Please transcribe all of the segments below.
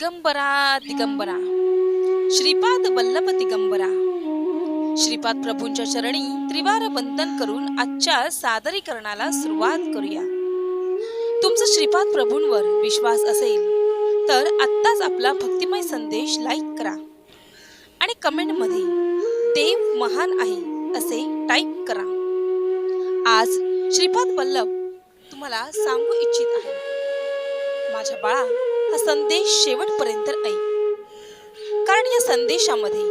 दिगंबरा दिगंबरा. श्रीपाद वल्लभ दिगंबरा. श्रीपाद प्रभूंच्या चरणी त्रिवार वंदन करून आजच्या सादरीकरणाला सुरुवात करूया. तुमचा श्रीपाद प्रभूंवर विश्वास असेल तर आत्ताच आपला भक्तिमय संदेश लाईक करा. आणि कमेंटमध्ये देव महान आहे असे टाईप करा. आज श्रीपाद वल्लभ तुम्हाला सांगू इच्छित आहे. माझ्या बाळा हा संदेश शेवटपर्यंत ऐक. कारण या संदेशामध्ये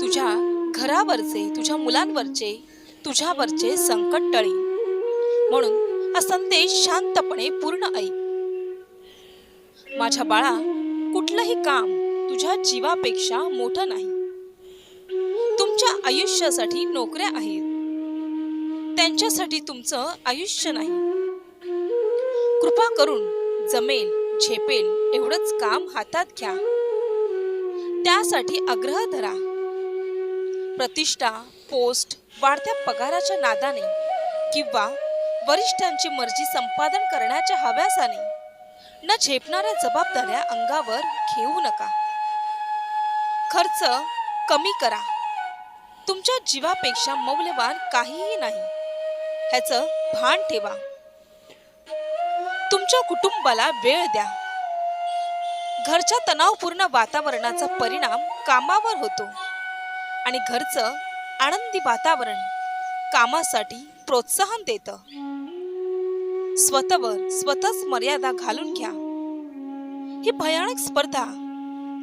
तुझ्या घरावरचे तुझ्या मुलांवरचे तुझ्यावरचे संकट टळे. म्हणून हा संदेश शांतपणे पूर्ण ऐक. माझ्या बाळा कुठलंही काम तुझ्या जीवापेक्षा मोठं नाही. तुमच्या आयुष्यासाठी नोकऱ्या आहेत. त्यांच्यासाठी तुमचं आयुष्य नाही. कृपा करून जमेल झेपेल एवढंच काम हातात घ्या. त्यासाठी आग्रह धरा. प्रतिष्ठा पोस्ट वाढत्या पगाराच्या नादाने किंवा वरिष्ठांची मर्जी संपादन करण्याच्या हव्यासाने न झेपणाऱ्या जबाबदाऱ्या अंगावर घेऊ नका. खर्च कमी करा. तुमच्या जीवापेक्षा मौल्यवान काहीही नाही. ह्याचं भान ठेवा. तुमच्या कुटुंबाला वेळ द्या. घरच्या तणावपूर्ण वातावरणाचा परिणाम कामावर होतो. आणि घरचं आनंदी वातावरण कामासाठी प्रोत्साहन देतं. स्वतःवर स्वतःच मर्यादा घालून घ्या. ही भयानक स्पर्धा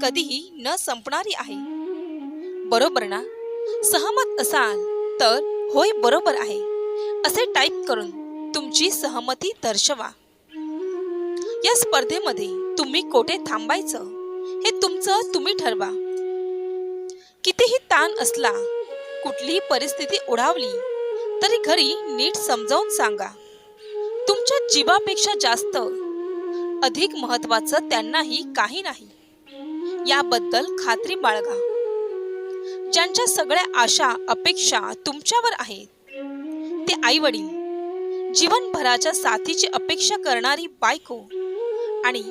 कधीही न संपणारी आहे. बरोबर ना? सहमत असाल तर होय बरोबर आहे. असे टाईप करून तुमची सहमती दर्शवा. या स्पर्धेमध्ये तुम्ही कोठे थांबायचं हे तुमचं तुम्ही ठरवा. कितीही ताण असला कुठलीही परिस्थिती ओढावली तरी घरी नीट समजावून सांगा. तुमच्या जीवापेक्षा जास्त अधिक महत्वाचं त्यांनाही काही नाही. याबद्दल खात्री बाळगा. ज्यांच्या सगळ्या आशा अपेक्षा तुमच्यावर आहेत ते आई वडील जीवनभराच्या साथीची अपेक्षा करणारी बायको आणि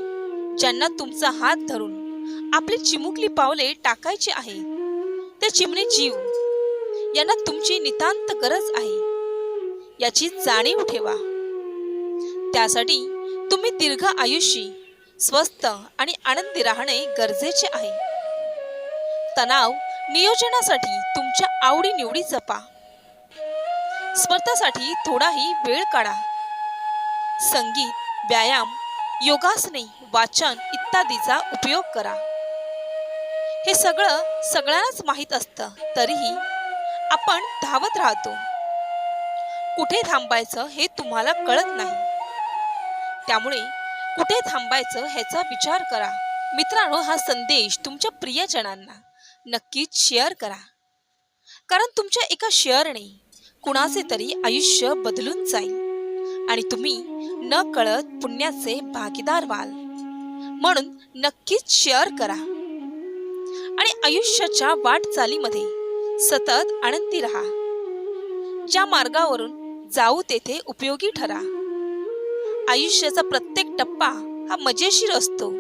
ज्यांना तुमचा हात धरून आपली चिमुकली पावले टाकायची आहे ते चिमणे जीव यांना तुमची नितांत गरज आहे याची जाणीव ठेवा. त्यासाठी तुम्ही दीर्घ आयुषी स्वस्थ आणि आनंदी राहणे गरजेचे आहे. तणाव नियोजनासाठी तुमच्या आवडीनिवडी जपा. स्पर्धासाठी थोडाही वेळ काढा. संगीत व्यायाम योगासने वाचन इत्यादीचा उपयोग करा. हे सगळं सगळ्यांनाच माहीत असतं तरीही आपण धावत राहतो. कुठे थांबायचं हे तुम्हाला कळत नाही. त्यामुळे कुठे थांबायचं ह्याचा विचार करा. मित्रांनो हा संदेश तुमच्या प्रियजनांना नक्कीच शेअर करा. कारण तुमच्या एका शेअरने कुणाचे तरी आयुष्य बदलून जाईल. आणि तुम्ही न कळत पुण्याचे भागीदार व्हाल. म्हणून नक्कीच शेअर करा. आणि आयुष्याच्या वाटचालीमध्ये सतत आनंदी राहा. ज्या मार्गावरून जाऊ तेथे उपयोगी ठरा. आयुष्याचा प्रत्येक टप्पा हा मजेशीर असतो.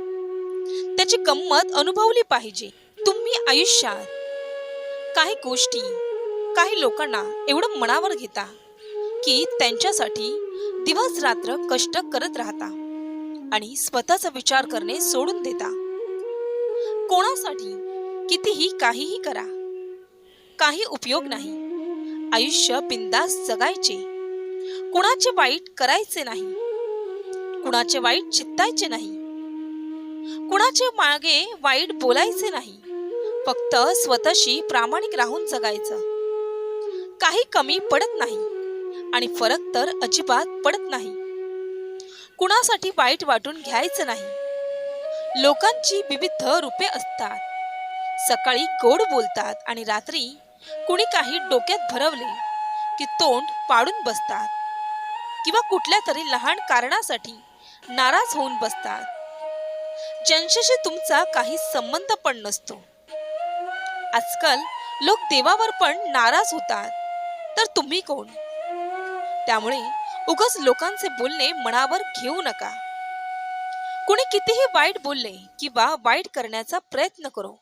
त्याची गंमत अनुभवली पाहिजे. तुम्ही आयुष्यात काही गोष्टी काही लोकांना एवढं मनावर घेता की त्यांच्यासाठी दिवस रात्र कष्ट करत राहता आणि स्वतःचा विचार करणे सोडून देता. कोणासाठी कितीही काहीही करा. काही उपयोग नाही. आयुष्य बिंदास जगायचे. कुणाचे वाईट करायचे नाही. कुणाचे वाईट चित्तायचे नाही. कुणाचे मागे वाईट बोलायचे नाही. फक्त स्वतःशी प्रामाणिक राहून जगायचं. काही कमी पडत नाही. आणि फरक तर अजिबात पडत नाही. कुणासाठी वाईट वाटून घ्यायचं नाही. लोकांची विविध रूपे असतात. सकाळी गोड बोलतात आणि रात्री कुणी काही डोक्यात भरवले की तोंड पाडून बसतात किंवा कुठल्या तरी लहान कारणासाठी नाराज होऊन बसतात. ज्यांच्याशी तुमचा काही संबंध पण नसतो. आजकाल लोक देवावर पण नाराज होतात. तर तुम्ही कोण? त्यामुळे उगाच लोकांचे बोलणे मनावर घेऊ नका. कुणी कितीही वाईट बोलले किंवा वाईट करण्याचा प्रयत्न करो.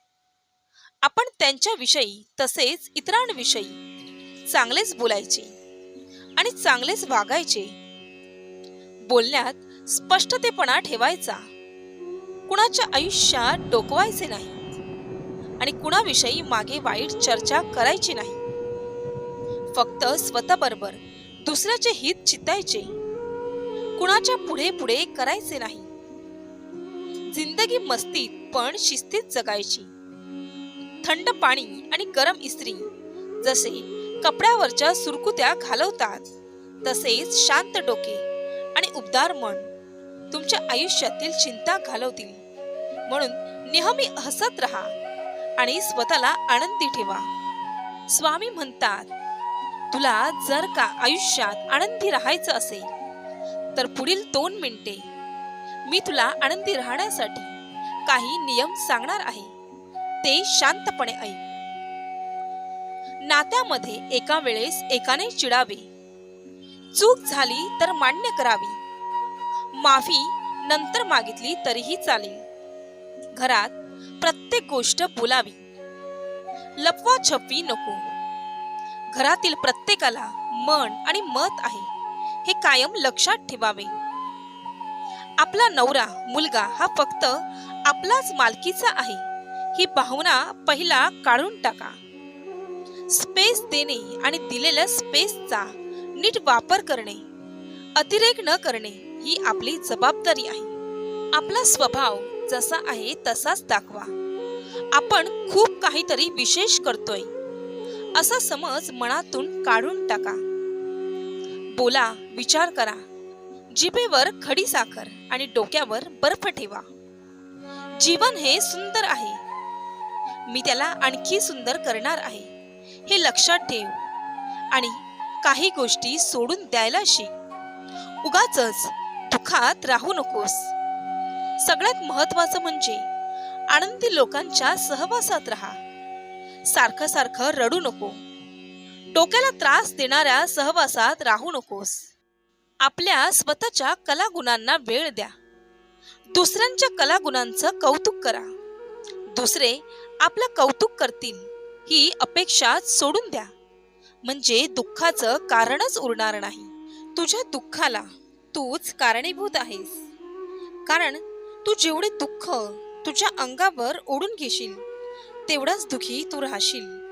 आपण त्यांच्याविषयी तसेच इतरांविषयी चांगलेच बोलायचे आणि चांगलेच वागायचे. बोलण्यात स्पष्टतेपणा ठेवायचा. कुणाच्या आयुष्यात डोकवायचे नाही आणि कुणाविषयी मागे वाईट चर्चा करायची नाही. फक्त स्वतःबरोबर दुसऱ्याचे हित चितायचे. कुणाच्या पुढे पुढे करायचे नाही. जिंदगी मस्तीत पण शिस्तीत जगायची. थंड पाणी आणि गरम इस्त्री जसे कपड्यावरच्या सुरकुत्या घालवतात तसेच शांत डोके आणि उबदार मन तुमच्या आयुष्यातील चिंता घालवतील. म्हणून नेहमी हसत राहा आणि स्वतःला आनंदी ठेवा. स्वामी म्हणतात तुला जर का आयुष्यात आनंदी राहायचं असेल तर पुढील दोन मिनिटे मी तुला आनंदी राहण्यासाठी काही नियम सांगणार आहे. ते शांतपणे ऐक. नात्यामध्ये एका वेळेस एकाने चिडावे. चूक झाली तर मान्य करावी. माफी नंतर मागितली तरीही चालेल. घरात प्रत्येक गोष्ट बोलावी. लपवा छपवी नको. घरातील प्रत्येकाला मन आणि मत आहे. हे कायम लक्षात ठेवावे. आपला नवरा मुलगा हा फक्त आपलाच मालकीचा आहे. ही भावना पहिला काढून टाका. स्पेस देणे आणि दिलेल्या स्पेसचा नीट वापर करणे अतिरेक न करणे ही आपली जबाबदारी आहे. आपला स्वभाव जसा आहे तसाच दाखवा. आपण खूप काहीतरी विशेष करतोय. असा समज मनातून काढून टाका. बोला विचार करा. जिभेवर खडी साखर आणि डोक्यावर बर्फ ठेवा. जीवन हे सुंदर आहे. मी त्याला आणखी सुंदर करणार आहे. हे लक्षात ठेव. आणि काही गोष्टी सोडून द्यायला शिक. उगाच दुखात राहू नकोस. सगळ्यात महत्वाचं म्हणजे आनंदी लोकांच्या सहवासात राहा. सारखं सारखं रडू नको. डोक्याला त्रास देणाऱ्या सहवासात राहू नकोस. आपल्या स्वतःच्या कलागुणांना वेळ द्या. दुसऱ्यांच्या कलागुणांचं कौतुक करा. दुसरे आपलं कौतुक करतील ही अपेक्षा सोडून द्या. म्हणजे दुःखाचं कारणच उरणार नाही. तुझ्या दुःखाला तूच कारणीभूत आहेस. कारण तू जेवढे दुःख तुझ्या अंगावर ओढून घेशील तेवढाच दुखी तू राहशील.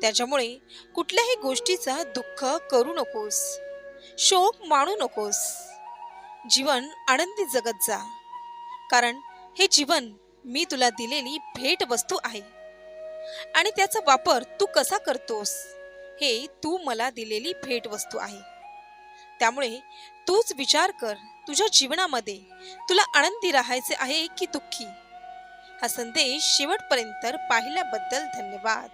त्याच्यामुळे कुठल्याही गोष्टीचा दुःख करू नकोस. शोक मानू नकोस. जीवन आनंदी जगत जा. कारण हे जीवन मी तुला दिलेली भेट वस्तू आहे. आणि त्याचा वापर तू कसा करतोस हे तू मला दिलेली भेट वस्तू आहे. त्यामुळे तूच विचार कर तुझ्या जीवनामध्ये तुला आनंदी राहायचे आहे की दुःखी? हा संदेश शेवटपर्यंत पाहिल्याबद्दल धन्यवाद.